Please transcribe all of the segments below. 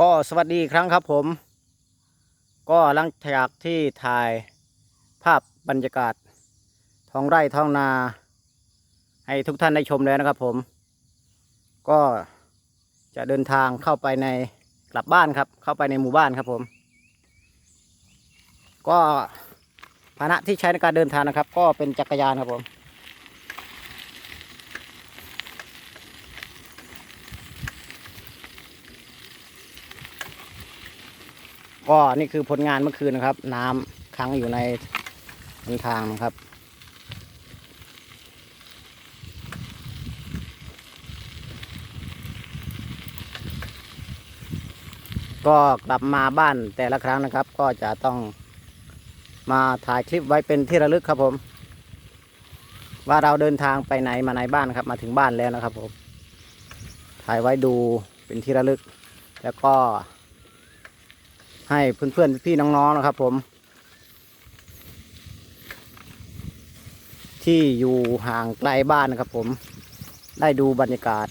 ก็สวัสดีครั้งครับผม ก็หลังจากที่ถ่ายภาพบรรยากาศท้องไร่ท้องนา ให้ทุกท่านได้ชมแล้วนะครับผม ก็จะเดินทางเข้าไปในกลับบ้านครับ เข้าไปในหมู่บ้านครับผม ก็พาหนะที่ใช้ในการเดินทางนะครับ ก็เป็นจักรยานครับผม ก็นี่คือผลงานเมื่อคืนนะครับ น้ำค้างอยู่ในหนทางนะครับก็กลับมาบ้านแต่ละครั้งนะครับ ก็จะต้องมาถ่ายคลิปไว้เป็นที่ระลึกครับผม ว่าเราเดินทางไปไหนมาไหนบ้านครับ มาถึงบ้านแล้วนะครับผมถ่ายไว้ดูเป็นที่ระลึก แล้วก็ ให้เพื่อนๆพี่น้องๆนะครับผม ที่อยู่ห่างไกลบ้านนะครับผม ได้ดูบรรยากาศ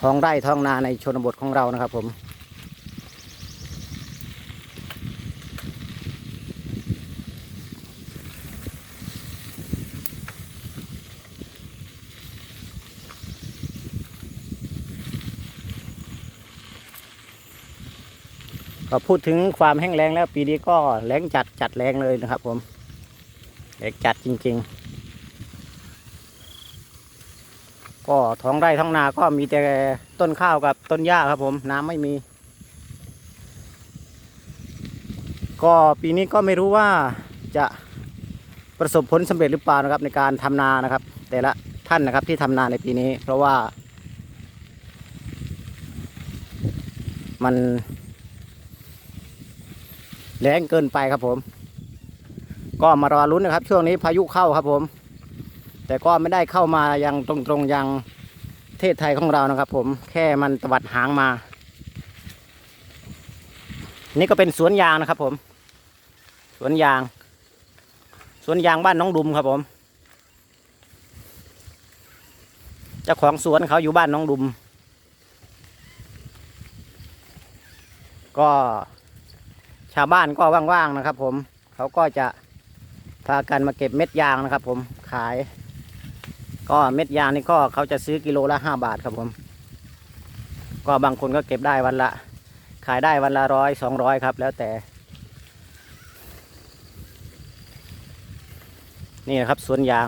ท้องไร่ท้องนาในชนบทของเรานะครับผม ก็พูดถึงความแห้งแล้งแล้วปีนี้ก็แรงจัดจัดแรงเลยนะครับผมแรงจัดจริง ๆ ก็ท้องไร่ท้องนาก็มีแต่ต้นข้าวกับต้นหญ้าครับผมน้ำไม่มี ก็ปีนี้ก็ไม่รู้ว่าจะประสบผลสำเร็จหรือเปล่านะครับในการทำนานะครับ แต่ละท่านนะครับที่ทำนาในปีนี้ เพราะว่า มัน แรงเกินไปครับผม ก็มารอลุ้นนะครับ ช่วงนี้พายุเข้าครับผม แต่ก็ไม่ได้เข้ามายังตรงๆยังประเทศไทยของเรานะครับ ผมแค่มันตวัดหางมา นี่ก็เป็นสวนยางนะครับ ผม สวนยาง สวนยางบ้านน้องดุมครับผมเจ้าของสวนเขาอยู่บ้านน้องดุม ก็าวบ้านก็ว่างๆนะครับ ผมเขาก็จะพากันมาเก็บเม็ดยางนะครับ ผมขาย ก็เม็ดยางนี่ก็เขาจะซื้อกิโลละห้าบาทครับผม ก็บางคนก็เก็บได้วันละ ขายได้วันละร้อยสองร้อยครับ แล้วแต่ นี่นะครับสวนยาง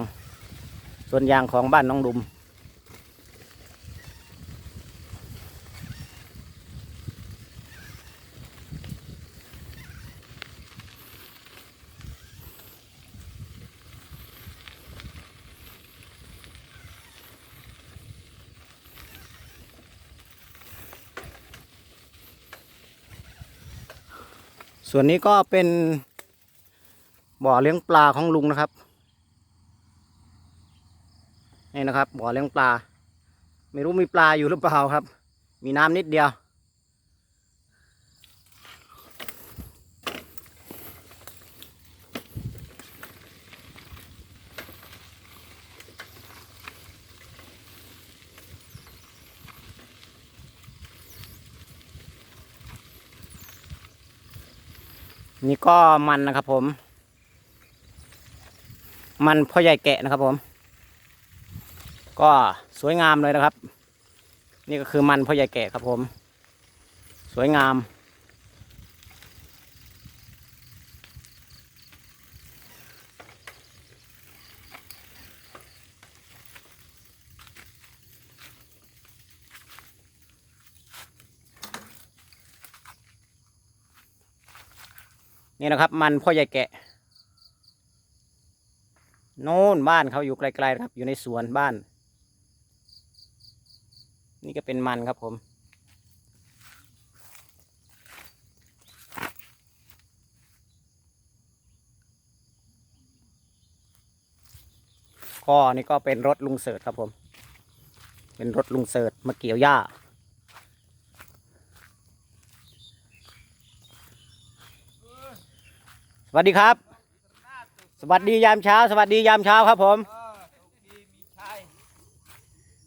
สวนยางของบ้านน้องดุม ส่วนนี้ก็เป็นบ่อเลี้ยงปลาของลุงนะครับ นี่นะครับ บ่อเลี้ยงปลา ไม่รู้มีปลาอยู่หรือเปล่าครับ มีน้ำนิดเดียว นี่ก็มันนะครับผม มันพ่อใหญ่แกะนะครับผม ก็สวยงามเลยนะครับ นี่ก็คือมันพ่อใหญ่แกะครับผม สวยงาม นี่นะครับ มันพ่อใหญ่แกะโน่นบ้านเขาอยู่ไกลๆครับ อยู่ในสวนบ้าน นี่ก็เป็นมันครับผม ก็นี่ก็เป็นรถลุงเสิร์ตครับผม เป็นรถลุงเสิร์ตมาเกี่ยวหญ้า สวัสดีครับ สวัสดียามเช้า สวัสดียามเช้าครับผมเออโอเคมีชัย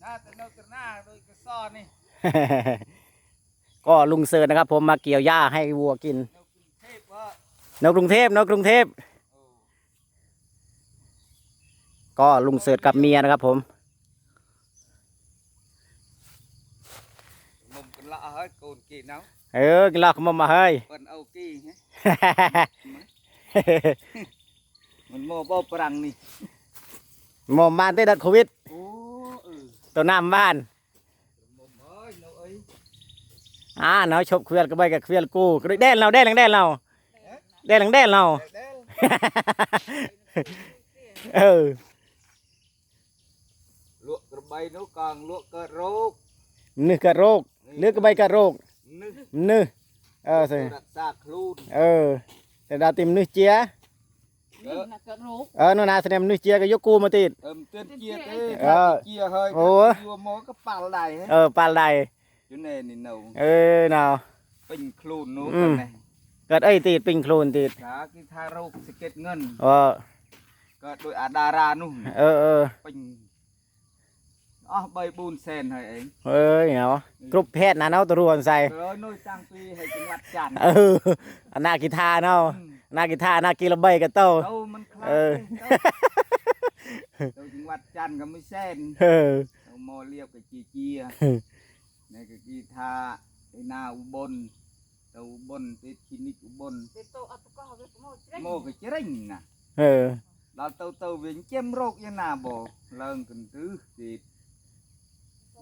น่าจะนกกระหน้าโดยกระซ่อนนี่ก็ลุงเสิร์ชนะครับ ผมมาเกี่ยวหญ้าให้วัวกินเทพว่านกกรุงเทพนกกรุงเทพ ก็ลุงเสิร์ชกับเมียนะครับ ผมมุมกันละเฮ้ยโกนกี่เนาะเออกินเหล้าขมมาเฮ้ย มันโมบ่ปรังนี่หมอมบ้านเต้ดัดโควิดโอ้เออตัวน้ำบ้านมุมเอ้ยเราเอ้ยอ่าเนาะชบเควียนก็ไปกับเควียนกูก็ได้แดนเราแดนหลังแดนเราแดนหลังแดนเราเด้อเออลวกกระใบนกกางลวกเกิดโรคนึกกระโรคเลือกกระใบกระโรคนึกนึกเออสิรักษาคลูนเออ แต่ดาวติมนึกเจียเออ là cỡ rốt เออโนนนาแสดงนึกเจียก็ยกกูมาติดเติมเตือนเกียร์เอ้ยเออเกียร์เฮ้ยโอ้ ยัวโมก็ปาลได้ฮะเออปลาไหลอยู่ในนี่เนาเออเนาะ เป็นคลูนนู้นอืมไงเกิดเอ้ยติดปิงโคลนติดขากิทาโรคสะเก็ดเงิน เออก็โดยอาดารานู่นเออเออเป็น អស់3 4សែនហើយឯងអើយហ៎គ្រប់ភេទណាណោទៅរស់អនសៃអើនោះតាំងពីហើយចង្វាត់ច័ន្ទអឺអាណាគីថាណោអាណាគីថាអាណាគីល្បីក៏ទៅអូមិនខ្លាំងទៅចង្វាត់ច័ន្ទក៏មួយសែនអឺមកលៀបក៏ជាជានេះគឺគីថាឯណាឧបុនទៅឧបុនទៅគីនិកឧបុនទៅទៅអត់ប្រកោះវាមកជ្រិញមកក៏ជ្រិញណាអឺដល់ទៅទៅវិញចេមរោគយ៉ាងណាបងឡើងកន្ទឹះទៀត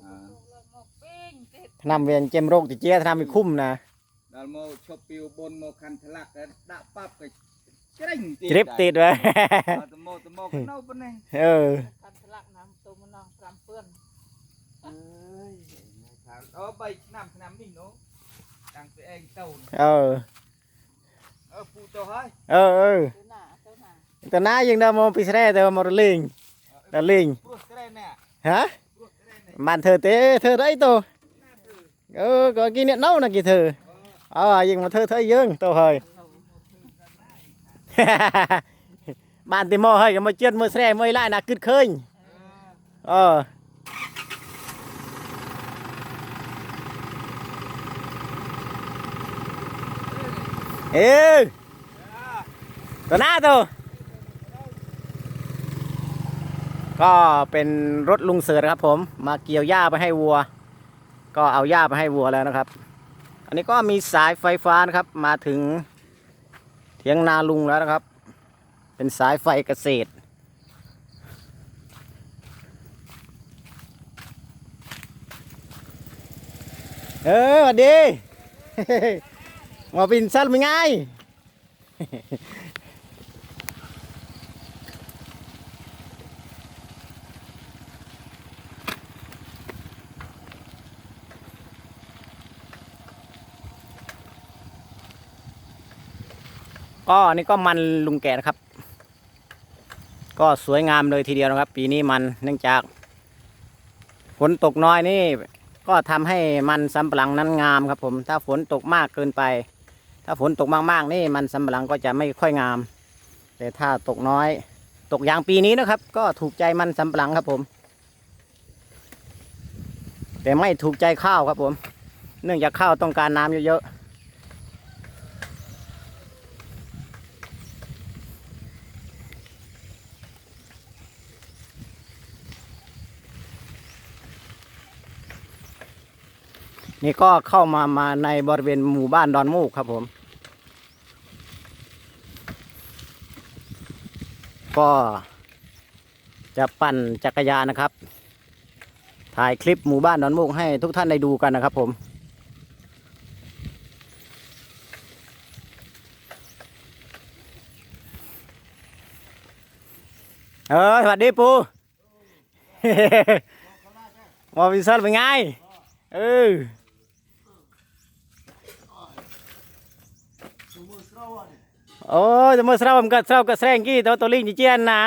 ทาไอ้นาอุบลเต้าอุบลติดคลินิกอุบล Để tô ập có học được một chết โมก็จะริงนะเออเราเต้าเต้าเวียนเจ็มโรคยังนาบ่เลิงกันตื้อติด một bên chết ทำเวียนเจมโรคติเจียทำให้คุ้มนะเราโมชอบปิวบนโมคันทะลักก็ดะปั๊บก็จะริงติดทริปติดไว้เอาแตะโมแตะโมก็เน่าปะเนี่ยเออ Khăn thật lặng nằm tô một nòng làm phương เอ้ยครับเอาใบน้ำน้ำนี่เนาะดังไปเองเต้าน่ะเออเออปูเต้าเฮ้ยเออเออ Tô nả tô nả แต่น้ายังได้มองปีเสแต่ว่ามอรลิงดาลิงปลุกก็ได้เนี่ยฮะ ปลุกก็ได้เนี่ยมันเธอเต้เธอได้ตัวเออก็กินเนี่ยเน่านะกี่เธอ ก็เป็นรถลุงเสือนะครับ ผมมาเกี่ยวหญ้าไปให้วัว ก็เอาหญ้าไปให้วัวแล้วนะครับ อันนี้ก็มีสายไฟฟ้านะครับมาถึงเถียงนาลุงแล้วนะครับ เป็นสายไฟเกษตรเออสวัสดีมาบินสั้นเป็นไง ก็อันนี้ก็มันลุงแก่นะครับ ก็สวยงามเลยทีเดียวนะครับ ปีนี้มันเนื่องจากฝนตกน้อยนี่ ก็ทำให้มันสำปะหลังนั้นงามครับผม ถ้าฝนตกมากเกินไป ถ้าฝนตกมากๆ นี่มันสำปะหลังก็จะไม่ค่อยงาม แต่ถ้าตกน้อย ตกอย่างปีนี้นะครับ ก็ถูกใจมันสำปะหลังครับผม แต่ไม่ถูกใจข้าวครับผม เนื่องจากข้าวต้องการน้ำเยอะๆ นี่ก็เข้ามามาในบริเวณหมู่บ้านดอนมูกครับผม ก็จะปั่นจักรยานนะครับ ถ่ายคลิปหมู่บ้านดอนมูกให้ทุกท่านได้ดูกันนะครับผมเออสวัสดีปูมอวิซัลเป็นไง เออ โอ้ยจะมาสระผมก็สระก็แสงกี้ตัวตัวลิงจีเจียนนะ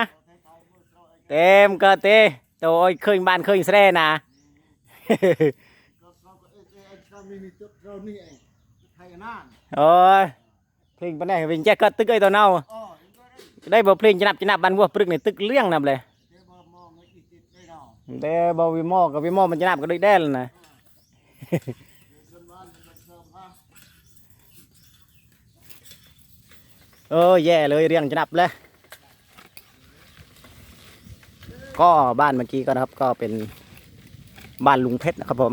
เต็มก็เตะตัวโอ้ยเคยบ้านเคยแสรนะโอ้ยเพลงปนไหนวิ่งแจ็คก็ตึกไอ้ตัวเน่าได้บ่เพลงจะนับจะนับบันวัวปรึกนี่ตึกเลี้ยงนำเลยแต่บ่วิมอกับวิมอมันจะนับก็ได้แด้นนะ เออแย่เลยเรียงจะนับเลยก็บ้านเมื่อกี้ก็นะครับ ก็เป็นบ้านลุงเพชรนะครับผม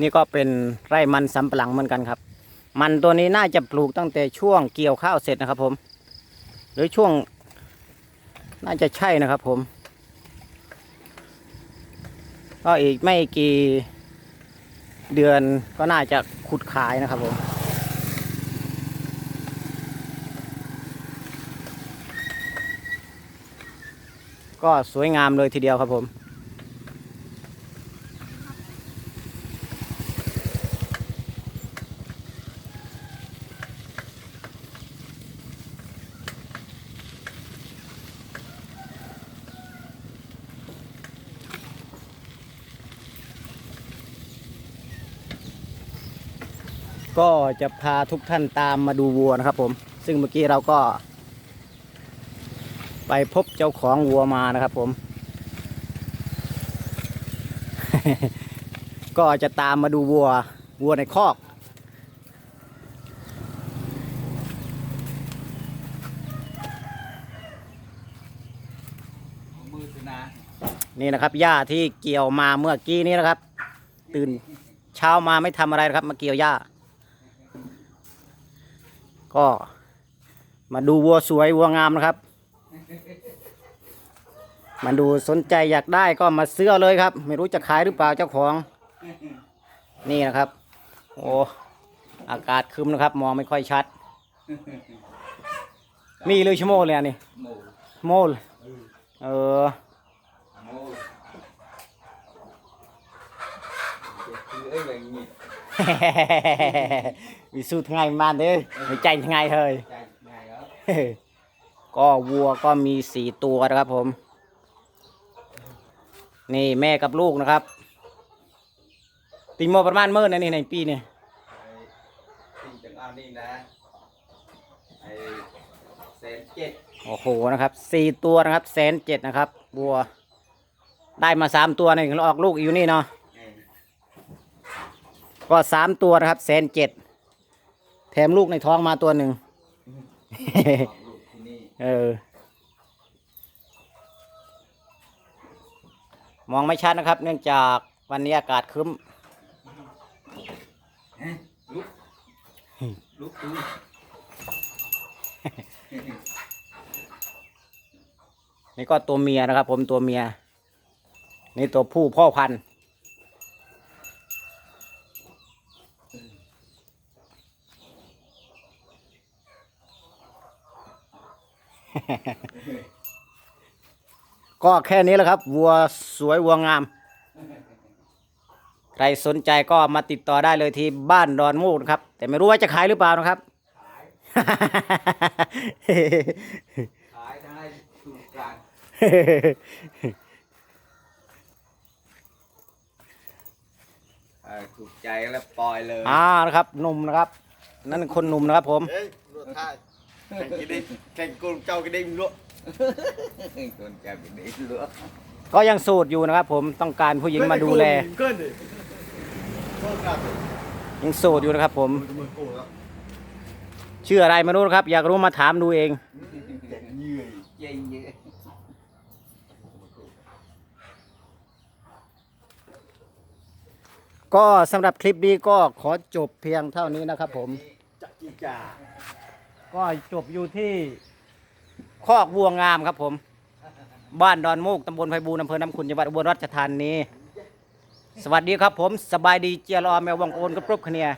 นี่ก็เป็นไร่มันสำปะหลังเหมือนกันครับ มันตัวนี้น่าจะปลูกตั้งแต่ช่วงเกี่ยวข้าวเสร็จนะครับผม หรือช่วง น่าจะใช่นะครับผม ก็อีกไม่กี่เดือนก็น่าจะขุดขายนะครับผมก็สวยงามเลยทีเดียวครับผม ก็ จะพาทุกท่านตามมาดูวัวนะครับผม ซึ่งเมื่อกี้เราก็ ไปพบเจ้าของวัวมานะครับผม ก็จะตามมาดูวัว วัวในคอกนานี่นะครับหญ้าที่เกี่ยวมาเมื่อกี้นี้นะครับ ตื่นเช้ามาไม่ทำอะไรนะครับ มาเกี่ยวหญ้า ก็มาดูวัวสวยวัวงามนะครับ มาดูสนใจอยากได้ก็มาซื้อเอาเลยครับ ไม่รู้จะขายหรือเปล่าเจ้าของ นี่นะครับ โอ้อากาศครึมนะครับ มองไม่ค่อยชัด มีเลยชั่วโมงเลยอันนี้โมโมลเออ โมคือไอ้แบบนี้ vì su thằng ngày man đấy mới tranh thằng ngày thôi ใจไงครับก็วัวก็มีสี่ตัวนะครับผม นี่แม่กับลูกนะครับ ติงโมประมาณเมื่อนะนี่ในปีนี่ไอ้สิ่งจังอันนี้นะไอ้เศษเจ็ดโอ้โหนะครับสี่ตัวนะครับแสนเจ็ดนะครับวัว ได้มาสามตัวนี่แล้วออกลูกอยู่นี่เนาะไอ้ก็สามตัวนะครับแสนเจ็ด แถมลูกในท้องมาตัวหนึ่งออกลูกที่นี่เออ มองไม่ชัดนะครับ เนื่องจากวันนี้อากาศครึ้มเอ๊ะลุกลุกดูนี่ก็ตัวเมียนะครับ ผมตัวเมีย นี่ตัวผู้พ่อพันธุ์ ก็แค่นี้แหละครับ วัวสวยวัวงาม ใครสนใจก็มาติดต่อได้เลยที่บ้านดอนมูกนะครับ แต่ไม่รู้ว่าจะขายหรือเปล่านะครับ ขายได้ถูกกลางเออถูกใจแล้วปล่อยเลย อ่านะครับหนุ่มนะครับ นั่นคนหนุ่มนะครับผม เฮ้ยรถท่าแข่งกินดิแข่งกูเจ้ากิ นดิลวกคนจะเป็นเด็กเหลือก็ยังโสูตรอยู่นะครับผมต้องการผู้หญิงมาดูแลเกินดิโคตรกลับยังโสดอยู่นะครับผมมือกูแล้วชื่ออะไรไม่รู้นะครับ อยากรู้มาถามดูเองแข่งเหนื่อยเย็นเยอะก็สำหรับคลิปนี้ก็ขอจบเพียงเท่านี้นะครับผมจักจีจ่า ก็จบอยู่ที่คอกวัวงามครับผม บ้านดอนมูกตำบลไพบูลย์อำเภอน้ำขุนจังหวัดอุบลราชธานี สวัสดีครับผม สบายดีเจียรอแมววังโอนกับปรุกคเนีย